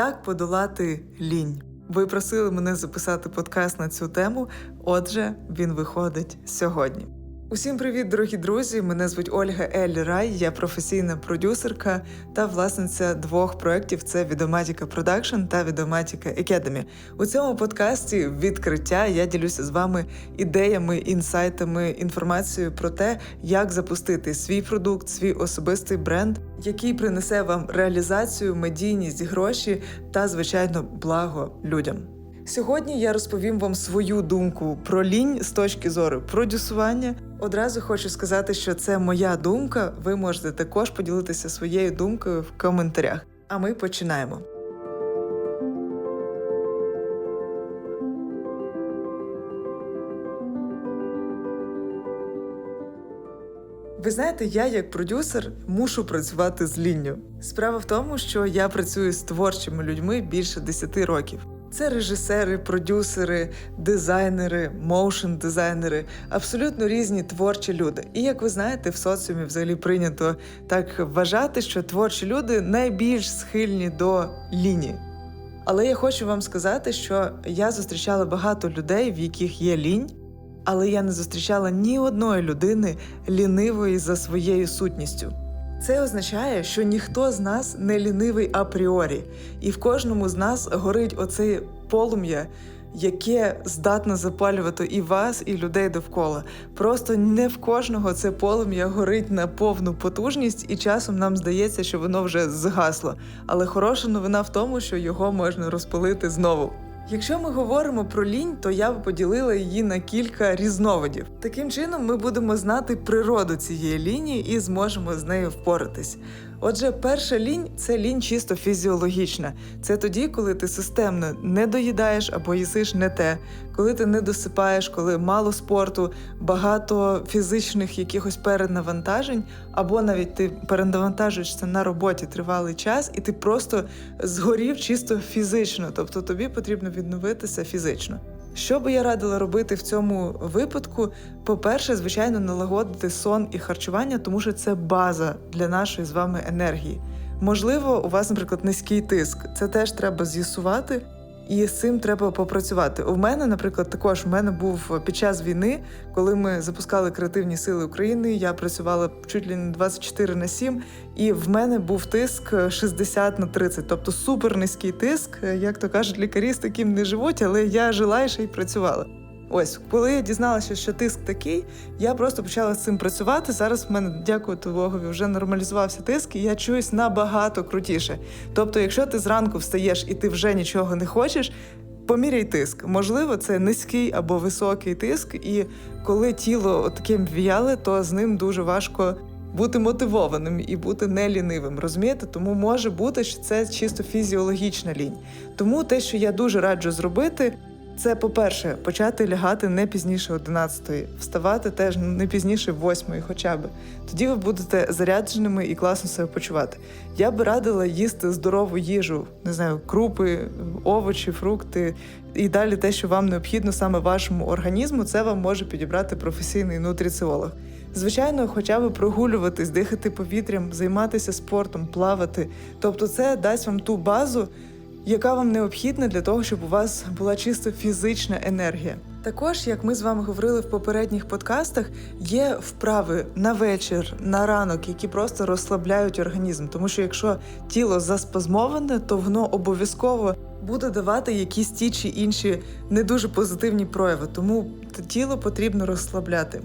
Як подолати лінь? Ви просили мене записати подкаст на цю тему. Отже, він виходить сьогодні. Усім привіт, дорогі друзі! Мене звуть Ольга Ель Рай, я професійна продюсерка та власниця двох проєктів: це Відоматіка Продакшн та Відоматіка Academy. У цьому подкасті відкриття я ділюся з вами ідеями, інсайтами, інформацією про те, як запустити свій продукт, свій особистий бренд, який принесе вам реалізацію, медійність, гроші та, звичайно, благо людям. Сьогодні я розповім вам свою думку про лінь з точки зору продюсування. Одразу хочу сказати, що це моя думка. Ви можете також поділитися своєю думкою в коментарях. А ми починаємо. Ви знаєте, я як продюсер мушу працювати з лінню. Справа в тому, що я працюю з творчими людьми більше 10 років. Це режисери, продюсери, дизайнери, моушн-дизайнери, абсолютно різні творчі люди. І як ви знаєте, в соціумі взагалі прийнято так вважати, що творчі люди найбільш схильні до лінії. Але я хочу вам сказати, що я зустрічала багато людей, в яких є лінь, але я не зустрічала ні одної людини лінивої за своєю сутністю. Це означає, що ніхто з нас не лінивий апріорі, і в кожному з нас горить оце полум'я, яке здатне запалювати і вас, і людей довкола. Просто не в кожного це полум'я горить на повну потужність, і часом нам здається, що воно вже згасло. Але хороша новина в тому, що його можна розпалити знову. Якщо ми говоримо про лінь, то я б поділила її на кілька різновидів. Таким чином, ми будемо знати природу цієї лінії і зможемо з нею впоратись. Отже, перша лінь це лінь чисто фізіологічна. Це тоді, коли ти системно не доїдаєш або їсиш не те, коли ти не досипаєш, коли мало спорту, багато фізичних якихось перенавантажень, або навіть ти перенавантажуєшся на роботі тривалий час, і ти просто згорів чисто фізично, тобто тобі потрібно відновитися фізично. Що би я радила робити в цьому випадку? По-перше, звичайно, налагодити сон і харчування, тому що це база для нашої з вами енергії. Можливо, у вас, наприклад, низький тиск. Це теж треба з'ясувати, і з цим треба попрацювати. У мене, наприклад, також у мене був під час війни, коли ми запускали креативні сили України. Я працювала чуть ли не 24 на 7, і в мене був тиск 60 на 30, тобто супер низький тиск. Як то кажуть, лікарі з таким не живуть, але я жила і ще й працювала. Ось, коли я дізналася, що тиск такий, я просто почала з цим працювати. Зараз в мене, дякувати Богові, вже нормалізувався тиск, і я чуюсь набагато крутіше. Тобто, якщо ти зранку встаєш і ти вже нічого не хочеш. Поміряй тиск. Можливо, це низький або високий тиск, і коли тіло таким віяле, то з ним дуже важко бути мотивованим і бути не лінивим. Розумієте? Тому може бути, що це чисто фізіологічна лінь. Тому те, що я дуже раджу зробити. Це, по-перше, почати лягати не пізніше 11-ї, вставати теж не пізніше 8-ї хоча б. Тоді ви будете зарядженими і класно себе почувати. Я би радила їсти здорову їжу, не знаю, крупи, овочі, фрукти і далі те, що вам необхідно саме вашому організму, це вам може підібрати професійний нутриціолог. Звичайно, хоча б прогулюватись, дихати повітрям, займатися спортом, плавати. Тобто, це дасть вам ту базу яка вам необхідна для того, щоб у вас була чисто фізична енергія. Також, як ми з вами говорили в попередніх подкастах, є вправи на вечір, на ранок, які просто розслабляють організм. Тому що якщо тіло заспазмоване, то воно обов'язково буде давати якісь ті чи інші не дуже позитивні прояви. Тому тіло потрібно розслабляти.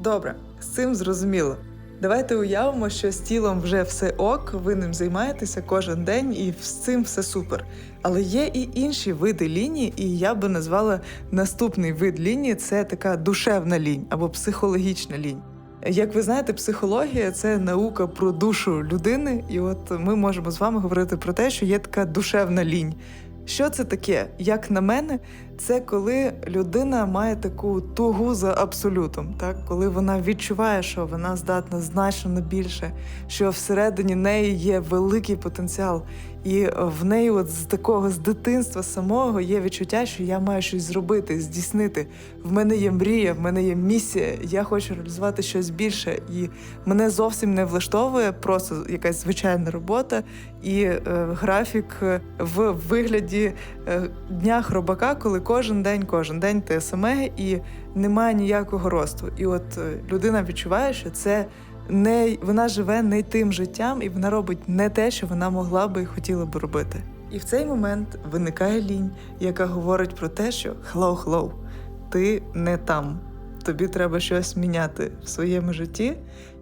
Добре, з цим зрозуміло. Давайте уявимо, що з тілом вже все ок, ви ним займаєтеся кожен день, і з цим все супер. Але є і інші види лінії, і я би назвала наступний вид лінії це така душевна лінь або психологічна лінь. Як ви знаєте, психологія це наука про душу людини, і от ми можемо з вами говорити про те, що є така душевна лінь. Що це таке? Як на мене, це коли людина має таку тугу за абсолютом, так коли вона відчуває, що вона здатна значно більше, що всередині неї є великий потенціал, і в неї, от з такого з дитинства самого, є відчуття, що я маю щось зробити, здійснити. В мене є мрія, в мене є місія. Я хочу реалізувати щось більше, і мене зовсім не влаштовує просто якась звичайна робота і е, графік е, в вигляді е, дня хробака, коли кожен день, кожен день те саме, і немає ніякого росту. І от е, людина відчуває, що це не вона живе не тим життям, і вона робить не те, що вона могла би і хотіла би робити. І в цей момент виникає лінь, яка говорить про те, що «Hello, hello, ти не там. Тобі треба щось міняти в своєму житті.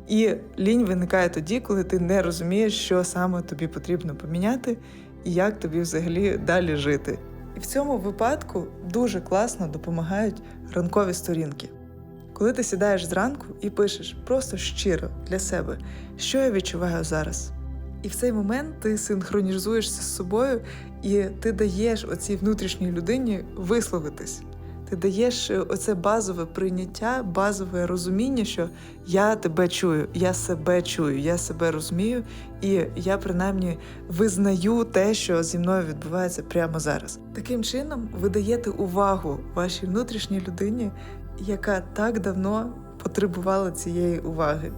І лінь виникає тоді, коли ти не розумієш, що саме тобі потрібно поміняти і як тобі взагалі далі жити. І в цьому випадку дуже класно допомагають ранкові сторінки. Коли ти сідаєш зранку і пишеш просто щиро для себе, що я відчуваю зараз. І в цей момент ти синхронізуєшся з собою, і ти даєш оцій внутрішній людині висловитись. Ти даєш оце базове прийняття, базове розуміння, що я тебе чую, я себе чую, я себе розумію, і я принаймні визнаю те, що зі мною відбувається прямо зараз. Таким чином, ви даєте увагу вашій внутрішній людині, яка так давно потребувала цієї уваги.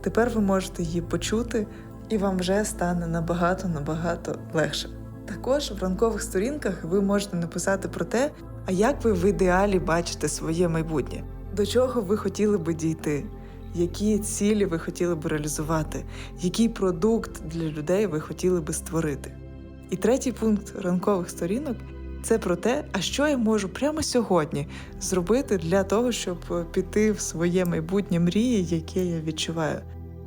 Тепер ви можете її почути, і вам вже стане набагато набагато легше. Також в ранкових сторінках ви можете написати про те, а як ви в ідеалі бачите своє майбутнє, до чого ви хотіли би дійти, які цілі ви хотіли би реалізувати, який продукт для людей ви хотіли би створити. І третій пункт ранкових сторінок це про те, а що я можу прямо сьогодні зробити для того, щоб піти в своє майбутнє мрії, яке я відчуваю.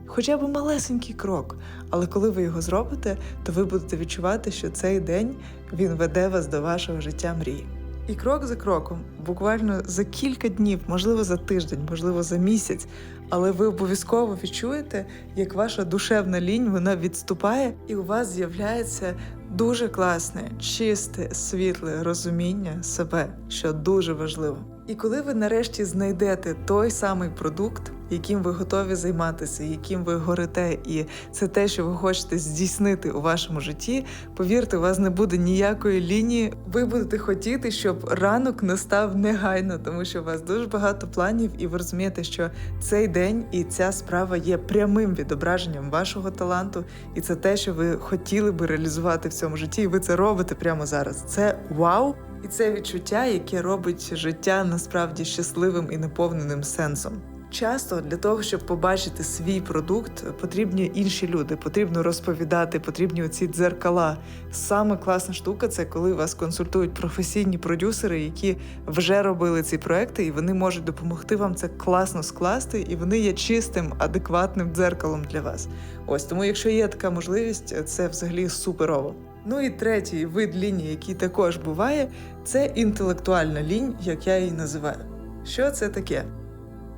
Хоча б малесенький крок, але коли ви його зробите, то ви будете відчувати, що цей день він веде вас до вашого життя мрії. І крок за кроком, буквально за кілька днів, можливо, за тиждень, можливо, за місяць, але ви обов'язково відчуєте, як ваша душевна лінь вона відступає, і у вас з'являється дуже класне, чисте, світле розуміння себе, що дуже важливо. І коли ви нарешті знайдете той самий продукт, яким ви готові займатися, яким ви горите, і це те, що ви хочете здійснити у вашому житті, повірте, у вас не буде ніякої лінії. Ви будете хотіти, щоб ранок настав негайно, тому що у вас дуже багато планів, і ви розумієте, що цей день і ця справа є прямим відображенням вашого таланту, і це те, що ви хотіли би реалізувати в цьому житті, і ви це робите прямо зараз. Це вау! І це відчуття, яке робить життя насправді щасливим і наповненим сенсом. Часто для того, щоб побачити свій продукт, потрібні інші люди, потрібно розповідати, потрібні оці дзеркала. Саме класна штука це коли вас консультують професійні продюсери, які вже робили ці проекти, і вони можуть допомогти вам це класно скласти, і вони є чистим, адекватним дзеркалом для вас. Ось тому, якщо є така можливість, це взагалі суперово. Ну і третій вид лінії, який також буває, це інтелектуальна лінь, як я її називаю. Що це таке?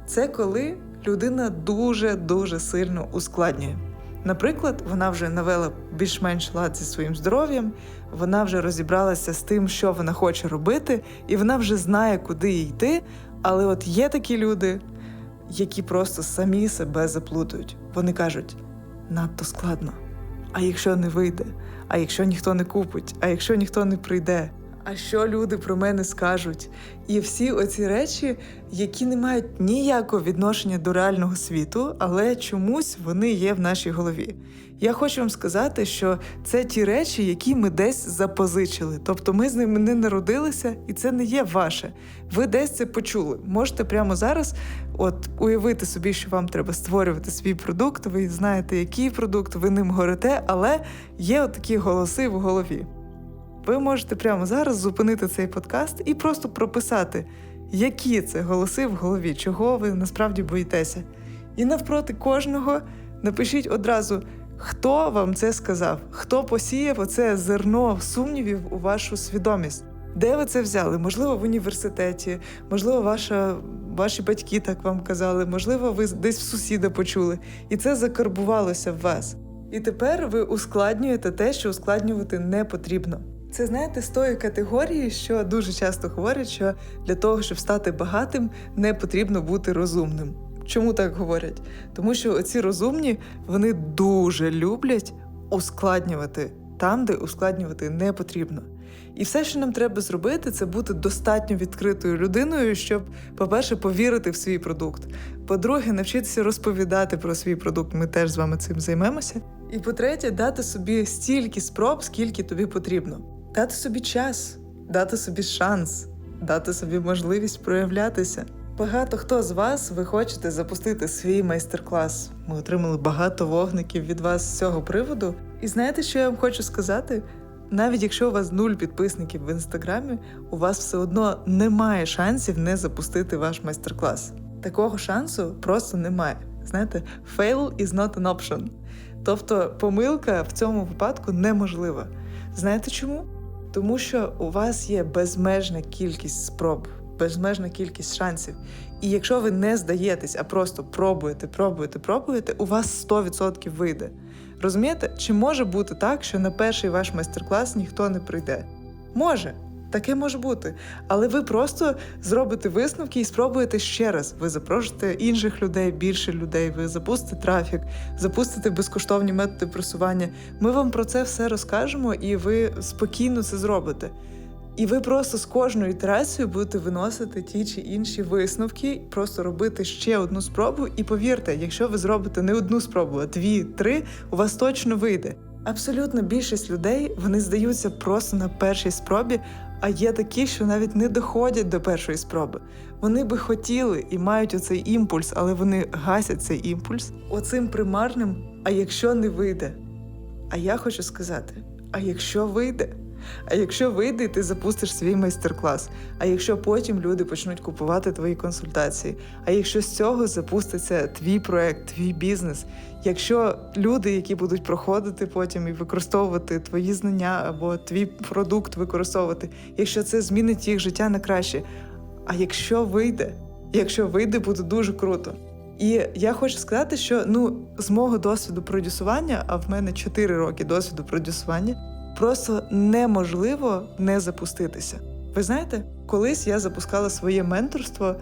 Це коли людина дуже-дуже сильно ускладнює. Наприклад, вона вже навела більш-менш лад зі своїм здоров'ям, вона вже розібралася з тим, що вона хоче робити, і вона вже знає, куди йти. Але от є такі люди, які просто самі себе заплутують. Вони кажуть: надто складно. А якщо не вийде, а якщо ніхто не купить, а якщо ніхто не прийде, а що люди про мене скажуть? І всі оці речі, які не мають ніякого відношення до реального світу, але чомусь вони є в нашій голові. Я хочу вам сказати, що це ті речі, які ми десь запозичили. Тобто ми з ними не народилися, і це не є ваше. Ви десь це почули. Можете прямо зараз от уявити собі, що вам треба створювати свій продукт. Ви знаєте, який продукт, ви ним горите, але є от такі голоси в голові. Ви можете прямо зараз зупинити цей подкаст і просто прописати, які це голоси в голові, чого ви насправді боїтеся. І навпроти кожного напишіть одразу, хто вам це сказав, хто посіяв оце зерно сумнівів у вашу свідомість. Де ви це взяли? Можливо, в університеті, можливо, ваша, ваші батьки так вам казали, можливо, ви десь в сусіда почули, і це закарбувалося в вас. І тепер ви ускладнюєте те, що ускладнювати не потрібно. Це знаєте з тої категорії, що дуже часто говорять, що для того, щоб стати багатим, не потрібно бути розумним. Чому так говорять? Тому що оці розумні вони дуже люблять ускладнювати там, де ускладнювати не потрібно. І все, що нам треба зробити, це бути достатньо відкритою людиною, щоб, по-перше, повірити в свій продукт. По-друге, навчитися розповідати про свій продукт. Ми теж з вами цим займемося. І по-третє, дати собі стільки спроб, скільки тобі потрібно. Дати собі час, дати собі шанс, дати собі можливість проявлятися. Багато хто з вас ви хочете запустити свій майстер-клас. Ми отримали багато вогників від вас з цього приводу. І знаєте, що я вам хочу сказати? Навіть якщо у вас нуль підписників в інстаграмі, у вас все одно немає шансів не запустити ваш майстер-клас. Такого шансу просто немає. Знаєте, fail is not an option. Тобто помилка в цьому випадку неможлива. Знаєте чому? Тому що у вас є безмежна кількість спроб, безмежна кількість шансів. І якщо ви не здаєтесь, а просто пробуєте, пробуєте, пробуєте, у вас 100% вийде. Розумієте, чи може бути так, що на перший ваш майстер-клас ніхто не прийде? Може, таке може бути. Але ви просто зробите висновки і спробуєте ще раз. Ви запрошуєте інших людей, більше людей, ви запустите трафік, запустите безкоштовні методи просування. Ми вам про це все розкажемо, і ви спокійно це зробите. І ви просто з кожною ітерацією будете виносити ті чи інші висновки, просто робити ще одну спробу. І повірте, якщо ви зробите не одну спробу, а дві, три, у вас точно вийде. Абсолютно більшість людей вони здаються просто на першій спробі, а є такі, що навіть не доходять до першої спроби. Вони би хотіли і мають оцей імпульс, але вони гасять цей імпульс оцим примарним. А якщо не вийде? А я хочу сказати: а якщо вийде? А якщо вийде, ти запустиш свій майстер-клас. А якщо потім люди почнуть купувати твої консультації, а якщо з цього запуститься твій проект, твій бізнес, якщо люди, які будуть проходити потім і використовувати твої знання або твій продукт використовувати, якщо це змінить їх життя на краще. А якщо вийде, якщо вийде, буде дуже круто. І я хочу сказати, що ну з мого досвіду продюсування, а в мене 4 роки досвіду продюсування, просто неможливо не запуститися. Ви знаєте, колись я запускала своє менторство,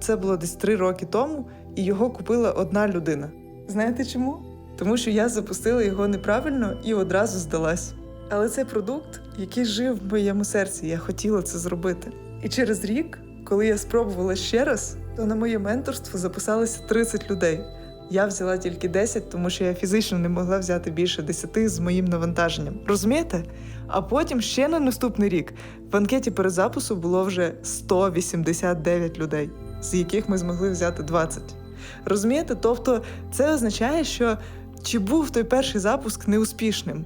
це було десь 3 роки тому, і його купила одна людина. Знаєте чому? Тому що я запустила його неправильно і одразу здалась. Але це продукт, який жив в моєму серці. Я хотіла це зробити. І через рік, коли я спробувала ще раз, то на моє менторство записалося 30 людей. Я взяла тільки 10, тому що я фізично не могла взяти більше 10 з моїм навантаженням. Розумієте? А потім ще на наступний рік в анкеті перезапису було вже 189 людей, з яких ми змогли взяти 20. Розумієте? Тобто це означає, що чи був той перший запуск неуспішним?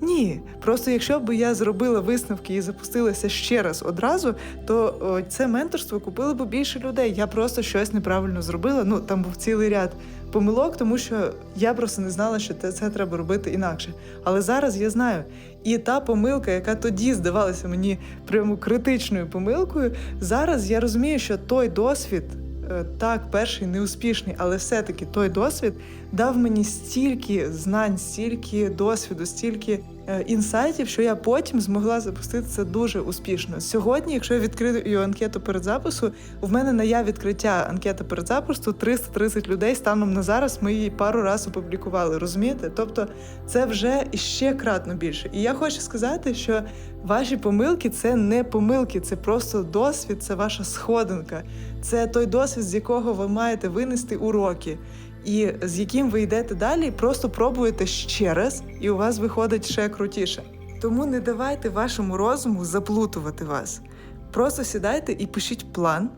Ні, просто якщо б я зробила висновки і запустилася ще раз одразу, то о, це менторство купило б більше людей. Я просто щось неправильно зробила. Ну там був цілий ряд помилок, тому що я просто не знала, що це, треба робити інакше. Але зараз я знаю. І та помилка, яка тоді здавалася мені прямо критичною помилкою, зараз я розумію, що той досвід. Е, Так, перший неуспішний, але все-таки той досвід дав мені стільки знань, стільки досвіду, стільки е, інсайтів, що я потім змогла запустити це дуже успішно. Сьогодні, якщо я відкрию анкету перед запису, в мене на я відкриття анкети перед запису 330 людей станом на зараз. Ми її пару разів опублікували. Розумієте? Тобто це вже іще кратно більше. І я хочу сказати, що ваші помилки це не помилки, це просто досвід, це ваша сходинка. Це той досвід, з якого ви маєте винести уроки і з яким ви йдете далі, просто пробуєте ще раз, і у вас виходить ще крутіше. Тому не давайте вашому розуму заплутувати вас. Просто сідайте і пишіть план,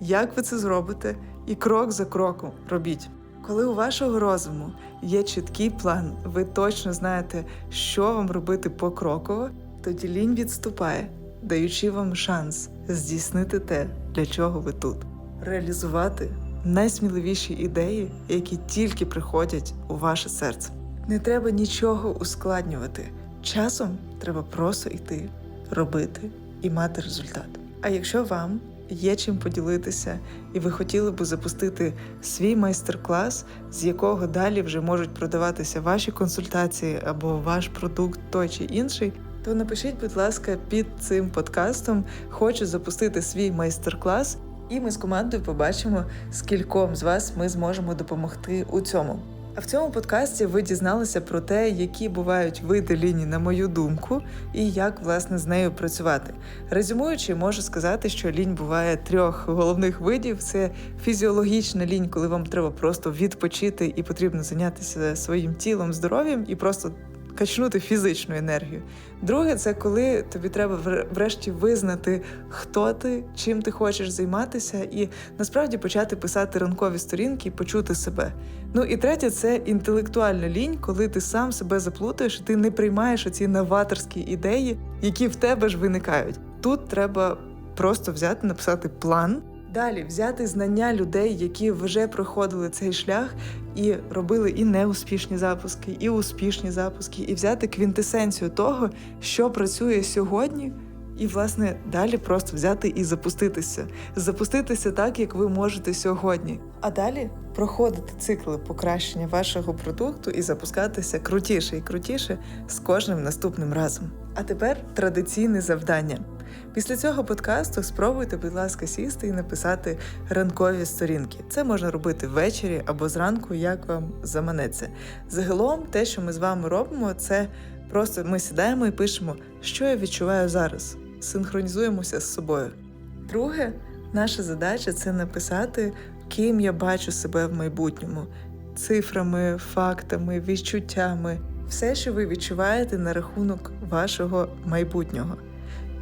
як ви це зробите, і крок за кроком робіть. Коли у вашого розуму є чіткий план, ви точно знаєте, що вам робити покроково, тоді лінь відступає, даючи вам шанс здійснити те, для чого ви тут, реалізувати найсміливіші ідеї, які тільки приходять у ваше серце. Не треба нічого ускладнювати. Часом треба просто йти, робити і мати результат. А якщо вам є чим поділитися, і ви хотіли би запустити свій майстер-клас, з якого далі вже можуть продаватися ваші консультації або ваш продукт той чи інший, то напишіть, будь ласка, під цим подкастом хочу запустити свій майстер-клас, і ми з командою побачимо, скільком з вас ми зможемо допомогти у цьому. А в цьому подкасті ви дізналися про те, які бувають види ліній, на мою думку, і як власне з нею працювати. Резюмуючи, можу сказати, що лінь буває трьох головних видів: це фізіологічна лінь, коли вам треба просто відпочити і потрібно зайнятися своїм тілом, здоров'ям і просто качнути фізичну енергію. Друге, це коли тобі треба вр- врешті визнати, хто ти, чим ти хочеш займатися, і насправді почати писати ранкові сторінки і почути себе. Ну і третє, це інтелектуальна лінь, коли ти сам себе заплутаєш, і ти не приймаєш оці новаторські ідеї, які в тебе ж виникають. Тут треба просто взяти, написати план. Далі взяти знання людей, які вже проходили цей шлях і робили і неуспішні запуски, і успішні запуски, і взяти квінтесенцію того, що працює сьогодні, і власне далі просто взяти і запуститися, запуститися так, як ви можете сьогодні. А далі проходити цикли покращення вашого продукту і запускатися крутіше і крутіше з кожним наступним разом. А тепер традиційне завдання. Після цього подкасту спробуйте, будь ласка, сісти і написати ранкові сторінки. Це можна робити ввечері або зранку, як вам заманеться. Загалом, те, що ми з вами робимо, це просто ми сідаємо і пишемо, що я відчуваю зараз. Синхронізуємося з собою. Друге, наша задача це написати, ким я бачу себе в майбутньому, цифрами, фактами, відчуттями, все, що ви відчуваєте на рахунок вашого майбутнього.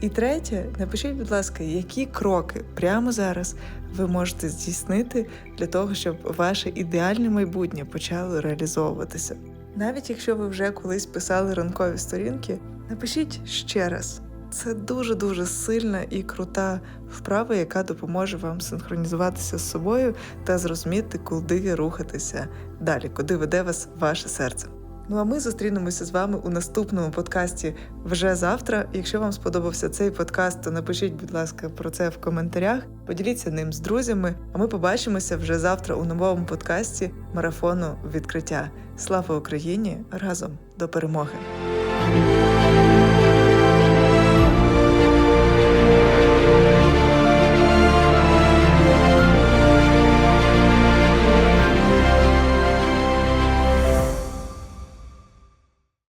І третє, напишіть, будь ласка, які кроки прямо зараз ви можете здійснити для того, щоб ваше ідеальне майбутнє почало реалізовуватися. Навіть якщо ви вже колись писали ранкові сторінки, напишіть ще раз. Це дуже дуже сильна і крута вправа, яка допоможе вам синхронізуватися з собою та зрозуміти, куди рухатися далі, куди веде вас ваше серце. Ну а ми зустрінемося з вами у наступному подкасті вже завтра. Якщо вам сподобався цей подкаст, то напишіть, будь ласка, про це в коментарях. Поділіться ним з друзями. А ми побачимося вже завтра у новому подкасті марафону відкриття. Слава Україні! Разом до перемоги!